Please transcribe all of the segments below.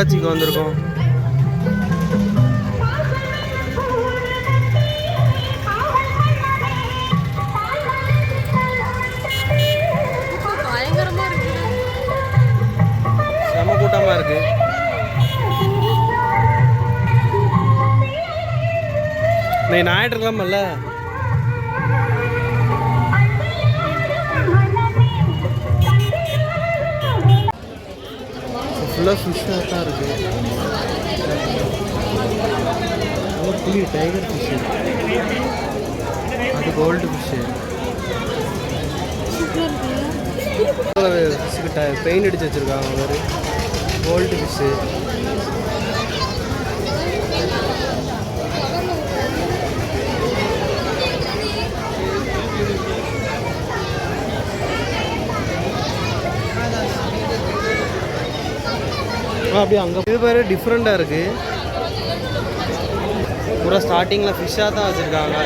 கண்காட்சிக்கு வந்திருக்கோம். இருக்குது செம கூட்டமாக இருக்கு. நீ ஞாயிற்றுக்கிழமல்ல. ஃபுல்லாக ஃபிஷ்ஷாக தான் இருக்கு. அது புளி டைகர் ஃபிஷ்ஷு அது கோல்டு ஃபிஷ்ஷு ஃபிஷ்ஷுக்கு பெயிண்ட் அடிச்சு வச்சுருக்காங்க ஒரு கோல்டு ஃபிஷ்ஷு அப்படியே அங்கே இது பேர் டிஃப்ரெண்ட்டாக இருக்குது பூரா ஸ்டார்டிங்கில் ஃபிஷ்ஷாக தான் வச்சுருக்காங்க.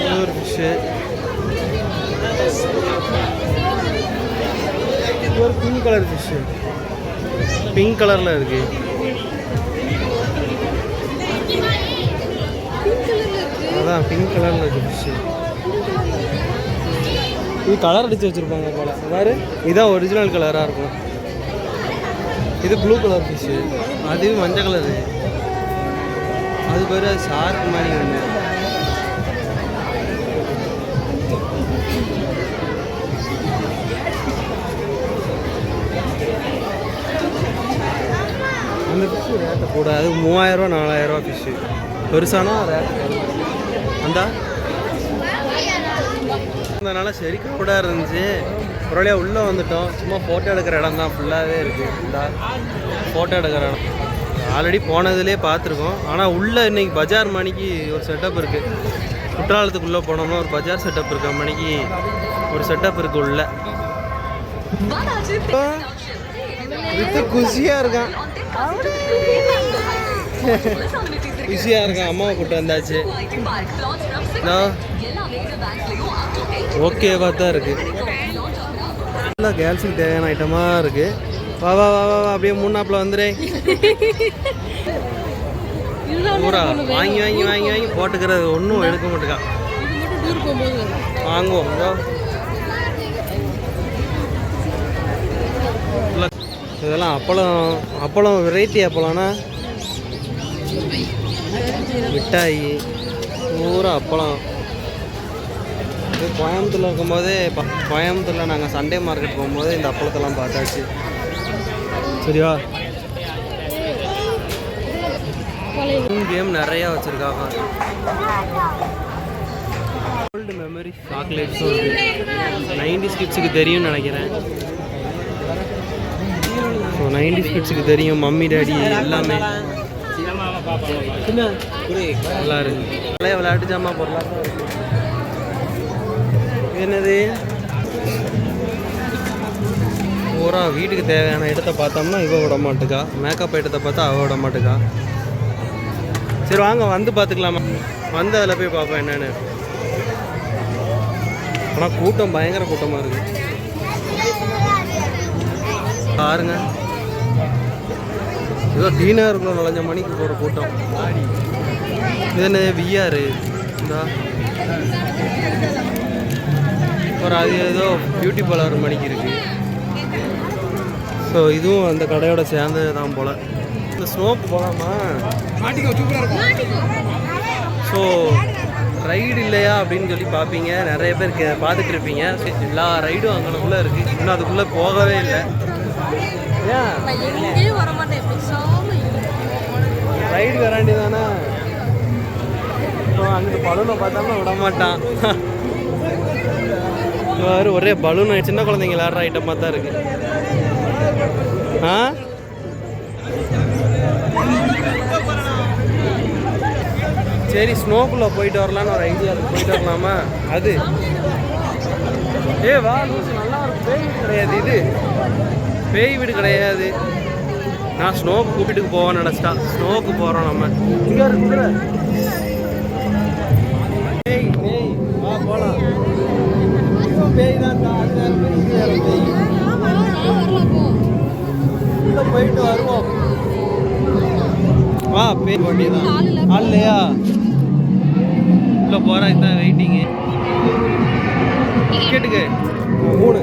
இது ஒரு ஃபிஷ்ஷு இது ஒரு பிங்க் கலர் ஃபிஷ்ஷு பிங்க் கலரில் இருக்கு. அதான் பிங்க் கலரில் இருக்கு ஃபிஷ்ஷு இது கலர் அடிச்சு வச்சுருப்பாங்க போல. வேறு இதான் ஒரிஜினல் கலராக இருக்கும். இது ப்ளூ கலர் ஃபிஷ்ஷு அது மஞ்சள் கலரு அது பேர் ஷார்க் மாதிரி ஒன்று அந்த ஃபிஷ்ஷு ரேட்டை கூட அது மூவாயிரரூவா நாலாயிரரூவா ஃபிஷ்ஷு பெருசானா ரேட் அந்த? அதனால சரி கூட இருந்துச்சு. ஒரு வழியாக உள்ளே வந்துட்டோம். சும்மா ஃபோட்டோ எடுக்கிற இடம் தான். ஃபுல்லாகவே இருக்குது இந்தா ஃபோட்டோ எடுக்கிற இடம். ஆல்ரெடி போனதுலேயே பார்த்துருக்கோம். ஆனால் உள்ளே இன்னைக்கு பஜார் மணிக்கு ஒரு செட்டப் இருக்குது குற்றாலத்துக்குள்ளே போனோம்னா ஒரு பஜார் செட்டப் இருக்க. மணிக்கு ஒரு செட்டப் இருக்குது உள்ள. இது குஷியாக இருக்கான். குஷியாக இருக்கான். அம்மாவை கூப்பிட்டு வந்தாச்சு. ஓகேவா தான் இருக்கு. நல்லா கேர்ள்ஸுக்கு தேவையான ஐட்டமாக இருக்கு. வா வா வா வா அப்படியே மூணாப்பில் வந்துடு பூரா வாங்கி வாங்கி வாங்கி வாங்கி போட்டுக்கிறது ஒன்றும் எடுக்க மாட்டேக்கா. வாங்குவோம். இதெல்லாம் அப்பளம் அப்பளம் வெரைட்டி அப்பளம்னா மிட்டாயி பூரா அப்பளம். இது கோயம்புத்தூரில் இருக்கும்போதே கோயம்புத்தூரில் நாங்கள் சண்டே மார்க்கெட் போகும்போது இந்த அப்பளத்தெல்லாம் பார்த்தாச்சு. சரியா? கேம் நிறையா வச்சுருக்காங்க. ஓல்டு மெமரி சாக்லேட்ஸும் இருக்குது நைன்டி கிட்ஸுக்கு தெரியும்னு நினைக்கிறேன். ஸோ நைன்டி கிட்ஸுக்கு தெரியும் மம்மி டாடி எல்லாமே. நல்லா இருக்கு. பழைய விளையாட்டு ஜாமா பொருளாக தான் இருக்கு இது என்னது? பூரா வீட்டுக்கு தேவையான இடத்த பார்த்தோம்னா இவ விட மாட்டுக்கா. மேக்கப் இடத்த பார்த்தா அவ விட மாட்டுக்கா. சரி வாங்க வந்து பார்த்துக்கலாமா? வந்து அதில் போய் பார்ப்போம் என்னென்னு. ஆனால் கூட்டம் பயங்கர கூட்டமாக இருக்கு. பாருங்க. ஏதோ டீனா இருக்கணும் நுழைஞ்ச மணிக்கு போகிற கூட்டம். இது என்ன விஆர் இந்தா. ஒரு அது ஏதோ பியூட்டி பார்லர் மணிக்கு இருக்கு. ஸோ இதுவும் அந்த கடையோட சேர்ந்தது தான் போல. இந்த ஸ்னோக்கு போகலாமா ஸோ ரைடு இல்லையா அப்படின்னு சொல்லி பார்ப்பீங்க. நிறைய பேர் பார்த்துட்டு இருப்பீங்க. எல்லா ரைடும் அங்கனக்குள்ளே இருக்குது இன்னும் அதுக்குள்ளே போகவே இல்லை. ஏன். ரைடு வராண்டி தானே அங்கிட்டு பலூனை பார்த்தாம விட மாட்டான். வேறு ஒரே பலூன் சின்ன குழந்தைங்க விளாட்ற ஐட்டமாக தான் இருக்கு. ஆ? சரி ஸ்னோக்குள்ளே போயிட்டு வரலான்னு ஒரு ஐடியா போயிட்டு வரலாமா? அது. ஏ வா லூசு நல்லா இருக்கும் பேய் வீடு கிடையாது இது. பேய் வீடு கிடையாது. நான் ஸ்னோக்கு கூப்பிட்டுக்கு போவோம்னு நினச்சிட்டா. ஸ்னோக்கு போகிறோம் நம்ம. இங்கே இருக்கு பேய் பேய் வா போகலாம் பேய் தான் அது வேறு பேய் வேறு பேய் உள்ளே போயிட்டு வருவோம் வா பேய் வண்டி தான் ஆள்லையா உள்ளே போகிறேன் இதான் வெயிட்டிங்கு டிக்கெட்டுக்கு மூணு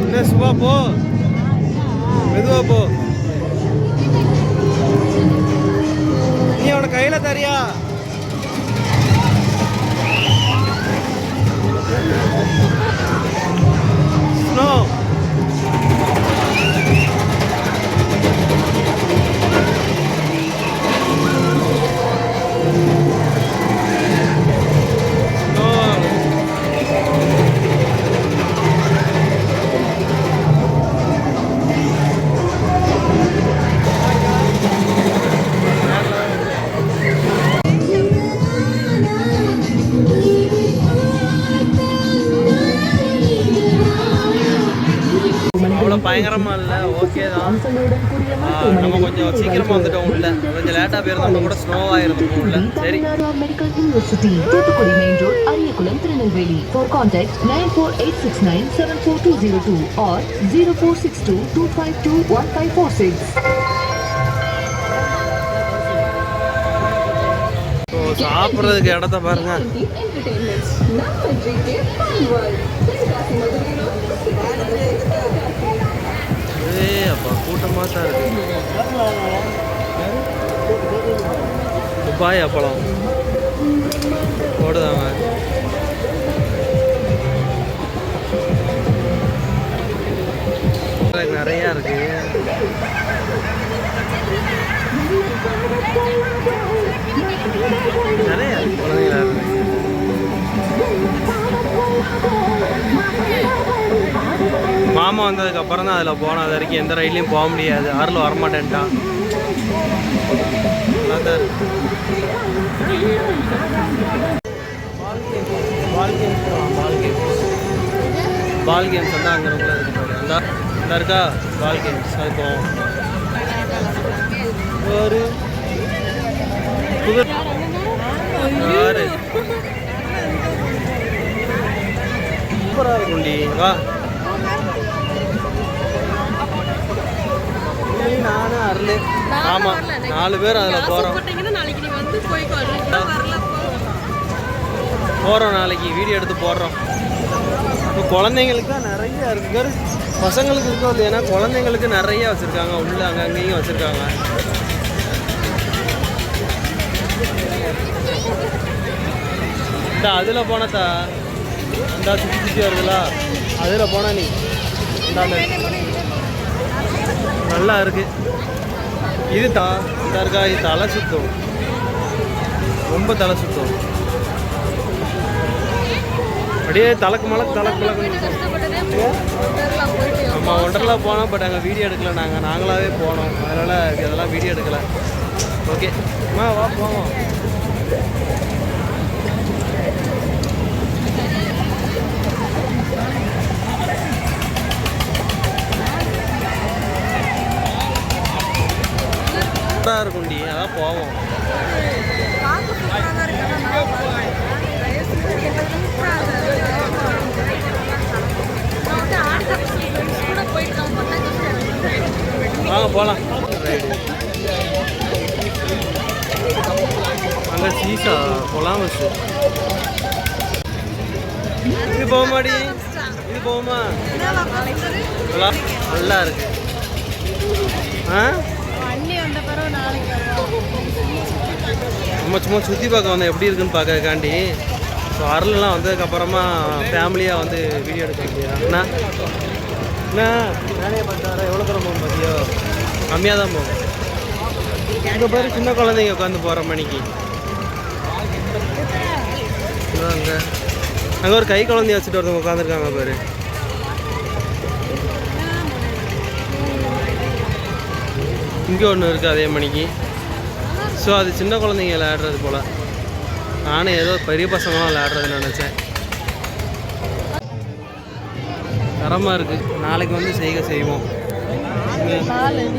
என்ன சும்மா போ மெதுவா போ நீ அவனை கையில் தரியா அவ்வளோ பயங்கரமா இல்லை. ஓகே தான். நம்ம கொஞ்சம் சீக்கிரமா வந்துட்டோம் உள்ள. கொஞ்சம் லேட்டாக போயிருந்தோம்னா கூட ஸ்னோவாக இருந்திருக்கும் உள்ள. சரி. Medical university Thoothukudi main road Ariyakulam Tirunelveli. For contact nine four eight six nine seven four two zero two or zero four six two two five two one five four six சாப்பிட்றதுக்கு இடத்த பாருங்க. கூட்டமாக தான் இருக்கு. Dubai அப்பளம் போடுதாங்க நிறையா இருக்கு. நிறைய இருக்கு. குழந்தைங்களா இருக்கு. மாமா வந்ததுக்கு அப்புறம் தான் அதில் போனோம். அது வரைக்கும் எந்த ரயிலையும் போக முடியாது. ஆறில் வரமாட்டேன்ட்டான் ball games ball games ball games வந்து அங்கே ரொம்ப இருக்கு அந்த இந்த இருக்கா? பால் கேம்ஸ் அது போவோம். ஒரு புது யாரு சூப்பராக இருக்கும்டி வா நீ, நானு அருள் எனக்கு நாலு பேர் அதில் போகிறோம் போட்டீங்கன்னா நாளைக்கு வீடியோ எடுத்து போடுறோம். இப்போ குழந்தைங்களுக்கு தான் நிறைய இருக்கு. பசங்களுக்கு இருக்கோ இல்லையா குழந்தைங்களுக்கு நிறைய வச்சுருக்காங்க. உள்ள அங்கே அங்கேயும் வச்சுருக்காங்க. இந்த அதில் போனதா இந்த சுற்றி சுற்றி வருதுல. அதில் போனா நீ. நல்லா இருக்கு. இது தா இந்த இருக்கா இது தலை சுத்தம். ரொம்ப தலை சுத்தம். அப்படியே தலக்கு மலக்கு தலக்கு மலக்கு நம்ம ஒண்டர்லா போனோம் பட் அங்கே வீடியோ எடுக்கல நாங்கள் நாங்களாவே போனோம். அதனால் அதெல்லாம் வீடியோ எடுக்கல. ஓகே அம்மா வா போவோம். சூப்பராக இருக்கும்டி அதான் போவோம். வாங்க போகலாம் அங்கே சீசா போகலாம் வச்சு. இது போகுமாடி? இது போகுமா? நல்லா இருக்கு. ஆ? நம்ம சும்மா சுற்றி பார்க்க வந்தோம். எப்படி இருக்குன்னு பார்க்கறதுக்காண்டி. ஸோ அருள்லாம் வந்ததுக்கப்புறமா ஃபேமிலியாக வந்து வீடியோ எடுக்க முடியாது அண்ணா. அண்ணா. நானே பார்த்தாரா? எவ்வளோ தூரம் போகும் பார்த்தியோ கம்மியாக தான் போகும். இங்கே பாரு சின்ன குழந்தைங்க உட்காந்து போகிற மணிக்கு. அங்கே அங்கே ஒரு கை குழந்தைய வச்சுட்டு ஒருத்தவங்க உட்காந்துருக்காங்க பாரு. இங்கே ஒன்று இருக்குது அதே மணிக்கு. ஸோ அது சின்ன குழந்தைங்க விளையாடுறது போல். நானும் ஏதோ பெரிய பசங்களாம் விளையாடுறதுன்னு நினச்சேன். தரமாக இருக்குது நாளைக்கு வந்து செய்க செய்வோம். பாப்போம்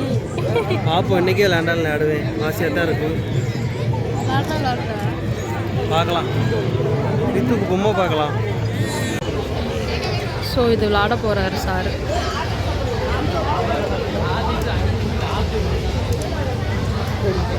பார்ப்போம் இன்றைக்கே விளையாண்டாலும் விளையாடுவேன். ஆசையாக தான் இருக்கும் பார்க்கலாம். வித்துக்கு பொம்மை பார்க்கலாம். ஸோ இது விளாட போகிறாரு சார்.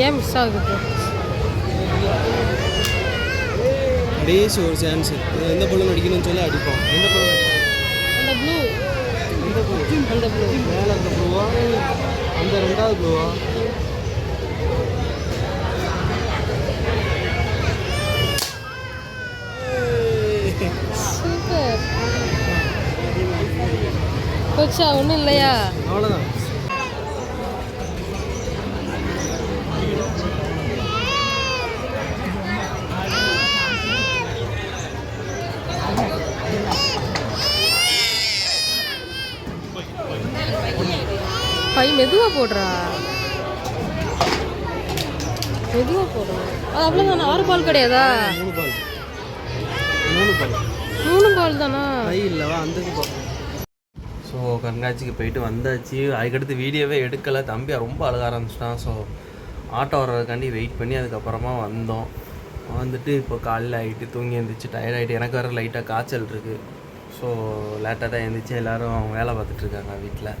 ஏன் மிஸ் ஆகுது? டேஸ் ஒரு சான்ஸ் எந்த பொருளும் அடிக்கணும்னு சொல்லி அடிப்போம். எந்த பொருள் அந்த ப்ளூ எந்த பொருள் அந்த ப்ளூ மேலே இருக்க ப்ளூவா அந்த ரெண்டாவது ப்ளூவா கொச்சா ஒன்றும் இல்லையா? அவ்வளோதான் பை மெதுவாக போடுறா. மெதுவாக போடுறா. அது அவ்வளோதானே ஆறு பால் கிடையாதா? மூணு பால். மூணு பால். மூணு பால் தானா? கை இல்லைவா? அந்த ஸோ கண்காட்சிக்கு போயிட்டு வந்தாச்சு. அதுக்கடுத்து வீடியோவே எடுக்கலை. தம்பி ரொம்ப அழக ஆரம்பிச்சிட்டான். ஸோ ஆட்டோ வர்றதுக்காண்டி வெயிட் பண்ணி அதுக்கப்புறமா வந்தோம். வந்துட்டு இப்போ காலையில் ஆகிட்டு தூங்கி எழுந்திரிச்சு டயர்ட் ஆகிட்டு எனக்கு வேறு லைட்டாக காய்ச்சல் இருக்குது ஸோ லேட்டாக தான் எழுந்திரிச்சு எல்லோரும் வேலை பார்த்துட்ருக்காங்க வீட்டில்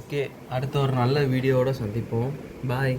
ஓகே அடுத்த ஒரு நல்ல வீடியோவோடு சந்திப்போம். பாய்